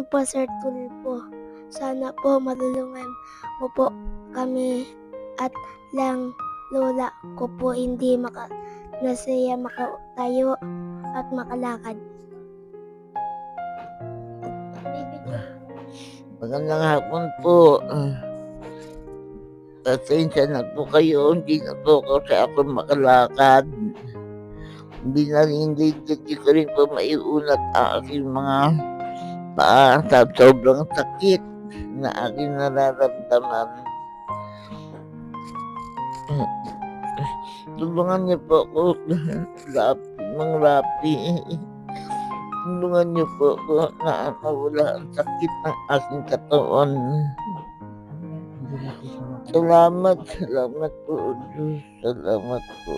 namin po, Sir Tulpo. Sana po matulungan mo po kami at lang lola ko po hindi maka nasaya makatayo at makalakad. Magandang hapon po. Pasensya na po kayo, hindi na po sa ako makalakad. Hindi na hindi, hindi ko rin po maiunat ang aking mga paa sa sobrang sakit na aking nararamdaman. Tulungan niyo po ako, rapi, mga rapi. Tulungan niyo po ako na mawala ang sakit ng aking katawan. Salamat, salamat po, Diyos. Salamat po.